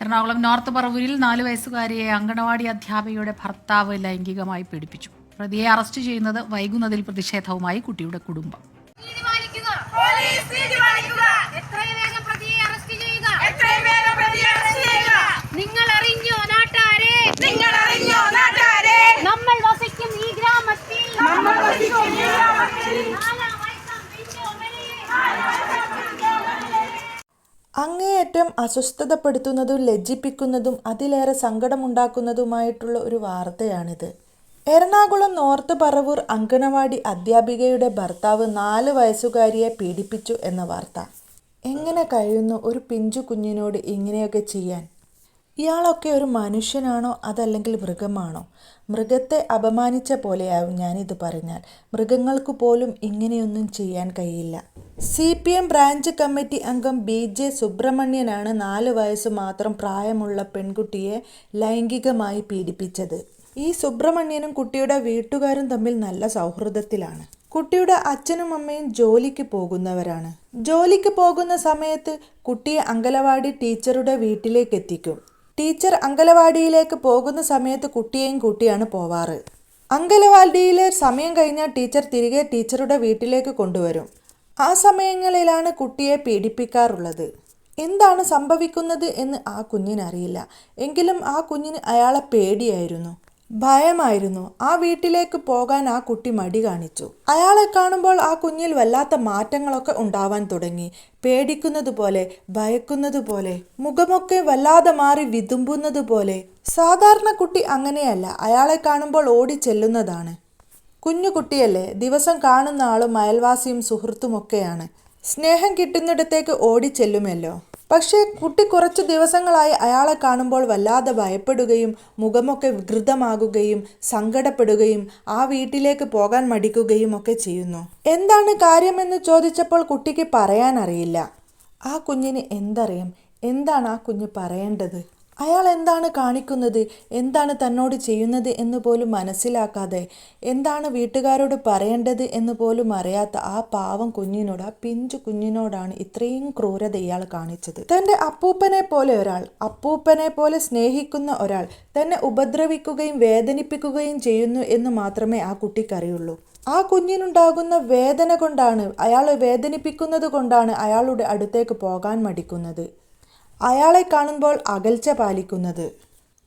Ernakulam north പറവൂരിൽ നാല് വയസ്സുകാരിയെ അങ്കണവാടി അധ്യാപികയുടെ ഭർത്താവ് ലൈംഗികമായി പീഡിപ്പിച്ചു. പ്രതിയെ അറസ്റ്റ് ചെയ്യുന്നത് വൈകുന്നതിൽ പ്രതിഷേധവുമായി കുട്ടിയുടെ കുടുംബം. അങ്ങേയറ്റം അസ്വസ്ഥതപ്പെടുത്തുന്നതും ലജ്ജിപ്പിക്കുന്നതും അതിലേറെ സങ്കടമുണ്ടാക്കുന്നതുമായിട്ടുള്ള ഒരു വാർത്തയാണിത്. എറണാകുളം നോർത്ത് പറവൂർ അങ്കണവാടി അധ്യാപികയുടെ ഭർത്താവ് നാല് വയസ്സുകാരിയെ പീഡിപ്പിച്ചു എന്ന വാർത്ത. എങ്ങനെ കഴിയുന്നു ഒരു പിഞ്ചു കുഞ്ഞിനോട് ഇങ്ങനെയൊക്കെ ചെയ്യാൻ? ഇയാളൊക്കെ ഒരു മനുഷ്യനാണോ അതല്ലെങ്കിൽ മൃഗമാണോ? മൃഗത്തെ അപമാനിച്ച പോലെയാവും ഞാനിത് പറഞ്ഞാൽ. മൃഗങ്ങൾക്ക് പോലും ഇങ്ങനെയൊന്നും ചെയ്യാൻ കഴിയില്ല. C P M branch committee അംഗം ബി ജെ സുബ്രഹ്മണ്യനാണ് നാല് വയസ്സ് മാത്രം പ്രായമുള്ള പെൺകുട്ടിയെ ലൈംഗികമായി പീഡിപ്പിച്ചത്. ഈ സുബ്രഹ്മണ്യനും കുട്ടിയുടെ വീട്ടുകാരും തമ്മിൽ നല്ല സൗഹൃദത്തിലാണ്. കുട്ടിയുടെ അച്ഛനും അമ്മയും ജോലിക്ക് പോകുന്നവരാണ്. ജോലിക്ക് പോകുന്ന സമയത്ത് കുട്ടിയെ അങ്കലവാടി ടീച്ചറുടെ വീട്ടിലേക്ക് എത്തിക്കും ടീച്ചർ അങ്കലവാടിയിലേക്ക് പോകുന്ന സമയത്ത് കുട്ടിയെയും കൂട്ടിയാണ് പോവാറ്. അങ്കലവാടിയിലെ സമയം കഴിഞ്ഞാൽ ടീച്ചർ തിരികെ ടീച്ചറുടെ വീട്ടിലേക്ക് കൊണ്ടുവരും. ആ സമയങ്ങളിലാണ് കുട്ടിയെ പീഡിപ്പിക്കാറുള്ളത്. എന്താണ് സംഭവിക്കുന്നത് എന്ന് ആ കുഞ്ഞിനറിയില്ല. എങ്കിലും ആ കുഞ്ഞിന് അയാളെ പേടിയായിരുന്നു. ഭയമായിരുന്നു. ആ വീട്ടിലേക്ക് പോകാൻ ആ കുട്ടി മടി കാണിച്ചു. അയാളെ കാണുമ്പോൾ ആ കുഞ്ഞിൽ വല്ലാത്ത മാറ്റങ്ങളൊക്കെ ഉണ്ടാവാൻ തുടങ്ങി. പേടിക്കുന്നത് പോലെ ഭയക്കുന്നത് പോലെ മുഖമൊക്കെ വല്ലാതെ മാറി വിതുമ്പുന്നത് പോലെ സാധാരണ കുട്ടി അങ്ങനെയല്ല. അയാളെ കാണുമ്പോൾ ഓടി ചെല്ലുന്നതാണ്. കുഞ്ഞു കുട്ടിയല്ലേ ദിവസം കാണുന്ന ആളും അയൽവാസിയും സുഹൃത്തുമൊക്കെയാണ്. സ്നേഹം കിട്ടുന്നിടത്തേക്ക് ഓടിച്ചെല്ലുമല്ലോ പക്ഷേ കുട്ടി കുറച്ച് ദിവസങ്ങളായി അയാളെ കാണുമ്പോൾ വല്ലാതെ ഭയപ്പെടുകയും മുഖമൊക്കെ വികൃതമാകുകയും സങ്കടപ്പെടുകയും ആ വീട്ടിലേക്ക് പോകാൻ മടിക്കുകയും ഒക്കെ ചെയ്യുന്നു. എന്താണ് കാര്യമെന്ന് ചോദിച്ചപ്പോൾ കുട്ടിക്ക് പറയാനറിയില്ല. ആ കുഞ്ഞിന് എന്തറിയാം? എന്താണ് ആ കുഞ്ഞ് പറയേണ്ടത്? അയാൾ എന്താണ് കാണിക്കുന്നത്? എന്താണ് തന്നോട് ചെയ്യുന്നത് എന്ന് പോലും മനസ്സിലാക്കാതെ എന്താണ് വീട്ടുകാരോട് പറയേണ്ടത് എന്ന് പോലും അറിയാത്ത ആ പാവം കുഞ്ഞിനോട് ആ പിഞ്ചു കുഞ്ഞിനോടാണ് ഇത്രയും ക്രൂരത ഇയാൾ കാണിച്ചത്. തന്റെ അപ്പൂപ്പനെ പോലെ ഒരാൾ അപ്പൂപ്പനെ പോലെ സ്നേഹിക്കുന്ന ഒരാൾ തന്നെ ഉപദ്രവിക്കുകയും വേദനിപ്പിക്കുകയും ചെയ്യുന്നു എന്ന് മാത്രമേ ആ കുട്ടിക്കറിയുള്ളൂ. ആ കുഞ്ഞിനുണ്ടാകുന്ന വേദന കൊണ്ടാണ് അയാളെ വേദനിപ്പിക്കുന്നത് കൊണ്ടാണ് അയാളുടെ അടുത്തേക്ക് പോകാൻ മടിക്കുന്നത്. അയാളെ കാണുമ്പോൾ അകൽച്ച പാലിക്കുന്നത്.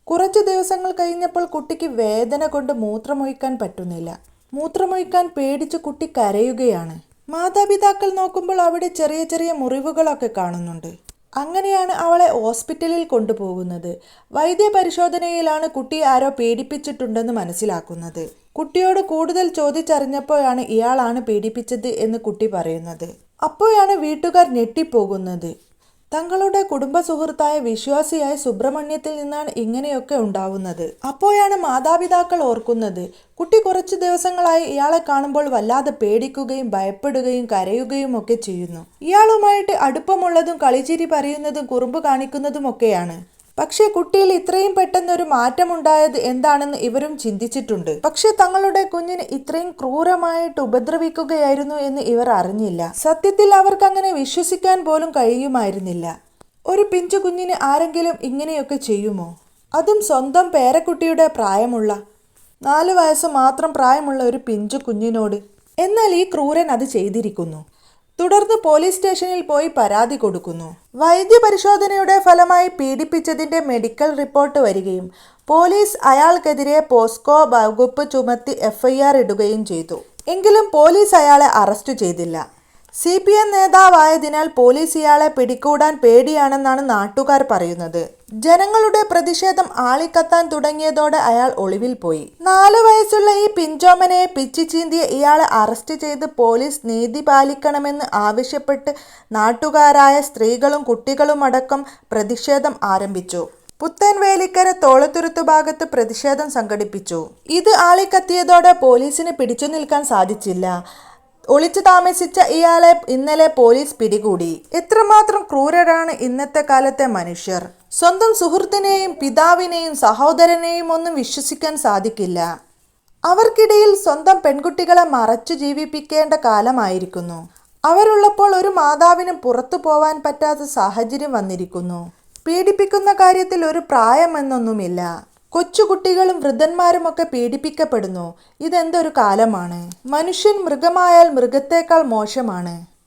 കുറച്ച് ദിവസങ്ങൾ കഴിഞ്ഞപ്പോൾ കുട്ടിക്ക് വേദന കൊണ്ട് മൂത്രമൊഴിക്കാൻ പറ്റുന്നില്ല. മൂത്രമൊഴിക്കാൻ പേടിച്ച് കുട്ടി കരയുകയാണ്. മാതാപിതാക്കൾ നോക്കുമ്പോൾ അവിടെ ചെറിയ ചെറിയ മുറിവുകളൊക്കെ കാണുന്നുണ്ട്. അങ്ങനെയാണ് അവളെ ഹോസ്പിറ്റലിൽ കൊണ്ടുപോകുന്നത്. വൈദ്യപരിശോധനയിലാണ് കുട്ടി ആരോ പീഡിപ്പിച്ചിട്ടുണ്ടെന്ന് മനസ്സിലാക്കുന്നത്. കുട്ടിയോട് കൂടുതൽ ചോദിച്ചറിഞ്ഞപ്പോഴാണ് ഇയാളാണ് പീഡിപ്പിച്ചത് എന്ന് കുട്ടി പറയുന്നത്. അപ്പോഴാണ് വീട്ടുകാർ ഞെട്ടിപ്പോകുന്നത്. തങ്ങളുടെ കുടുംബ സുഹൃത്തായ വിശ്വാസിയായ സുബ്രഹ്മണ്യത്തിൽ നിന്നാണ് ഇങ്ങനെയൊക്കെ ഉണ്ടാവുന്നത്. അപ്പോഴാണ് മാതാപിതാക്കൾ ഓർക്കുന്നത് കുട്ടി കുറച്ച് ദിവസങ്ങളായി ഇയാളെ കാണുമ്പോൾ വല്ലാതെ പേടിക്കുകയും ഭയപ്പെടുകയും കരയുകയും ഒക്കെ ചെയ്യുന്നു. ഇയാളുമായിട്ട് അടുപ്പമുള്ളതും കളിച്ചിരി പറയുന്നതും കുറുമ്പ് കാണിക്കുന്നതും ഒക്കെയാണ്. പക്ഷേ കുട്ടിയിൽ ഇത്രയും പെട്ടെന്നൊരു മാറ്റമുണ്ടായത് എന്താണെന്ന് ഇവരും ചിന്തിച്ചിട്ടുണ്ട്. പക്ഷെ തങ്ങളുടെ കുഞ്ഞിന് ഇത്രയും ക്രൂരമായിട്ട് ഉപദ്രവിക്കുകയായിരുന്നു എന്ന് ഇവർ അറിഞ്ഞില്ല. സത്യത്തിൽ അവർക്ക് അങ്ങനെ വിശ്വസിക്കാൻ പോലും കഴിയുമായിരുന്നില്ല. ഒരു പിഞ്ചു കുഞ്ഞിന് ആരെങ്കിലും ഇങ്ങനെയൊക്കെ ചെയ്യുമോ? അതും സ്വന്തം പേരക്കുട്ടിയുടെ പ്രായമുള്ള നാല് വയസ്സ് മാത്രം പ്രായമുള്ള ഒരു പിഞ്ചു കുഞ്ഞിനോട്. എന്നാൽ ഈ ക്രൂരൻ അത് ചെയ്തിരിക്കുന്നു. തുടർന്ന് പോലീസ് സ്റ്റേഷനിൽ പോയി പരാതി കൊടുക്കുന്നു. വൈദ്യ പരിശോധനയുടെ ഫലമായി പീഡിപ്പിച്ചതിന്റെ മെഡിക്കൽ റിപ്പോർട്ട് വരികയും പോലീസ് അയാൾക്കെതിരെ പോസ്കോ വകുപ്പ് ചുമത്തി എഫ്ഐആർ ഇടുകയും ചെയ്തു. എങ്കിലും പോലീസ് അയാളെ അറസ്റ്റ് ചെയ്തില്ല. സി പി എം നേതാവായതിനാൽ പോലീസ് ഇയാളെ പിടികൂടാൻ പേടിയാണെന്നാണ് നാട്ടുകാർ പറയുന്നത്. ജനങ്ങളുടെ പ്രതിഷേധം ആളിക്കത്താൻ തുടങ്ങിയതോടെ അയാൾ ഒളിവിൽ പോയി. നാലു വയസ്സുള്ള ഈ പിഞ്ചോമനെ പിച്ചി ചീന്തിയ ഇയാളെ അറസ്റ്റ് ചെയ്ത് പോലീസ് നീതി പാലിക്കണമെന്ന് ആവശ്യപ്പെട്ട് നാട്ടുകാരായ സ്ത്രീകളും കുട്ടികളുമടക്കം പ്രതിഷേധം ആരംഭിച്ചു. പുത്തൻവേലിക്കര തോളത്തുരുത്തു ഭാഗത്ത് പ്രതിഷേധം സംഘടിപ്പിച്ചു. ഇത് ആളിക്കത്തിയതോടെ പോലീസിന് പിടിച്ചു നിൽക്കാൻ സാധിച്ചില്ല. ഒളിച്ചു താമസിച്ച ഇയാളെ ഇന്നലെ പോലീസ് പിടികൂടി. എത്രമാത്രം ക്രൂരരാണ് ഇന്നത്തെ കാലത്തെ മനുഷ്യർ. സ്വന്തം സുഹൃത്തിനെയും പിതാവിനെയും സഹോദരനെയും ഒന്നും വിശ്വസിക്കാൻ സാധിക്കില്ല. അവർക്കിടയിൽ സ്വന്തം പെൺകുട്ടികളെ മറച്ചു ജീവിപ്പിക്കേണ്ട കാലമായിരിക്കുന്നു. അവരുള്ളപ്പോൾ ഒരു മാതാവിനും പുറത്തു പോവാൻ പറ്റാത്ത സാഹചര്യം വന്നിരിക്കുന്നു. പീഡിപ്പിക്കുന്ന കാര്യത്തിൽ ഒരു പ്രായമെന്നൊന്നുമില്ല. കൊച്ചുകുട്ടികളും വൃദ്ധന്മാരുമൊക്കെ പീഡിപ്പിക്കപ്പെടുന്നു. ഇതെന്തൊരു കാലമാണ്? മനുഷ്യൻ മൃഗമായാൽ മൃഗത്തേക്കാൾ മോശമാണ്.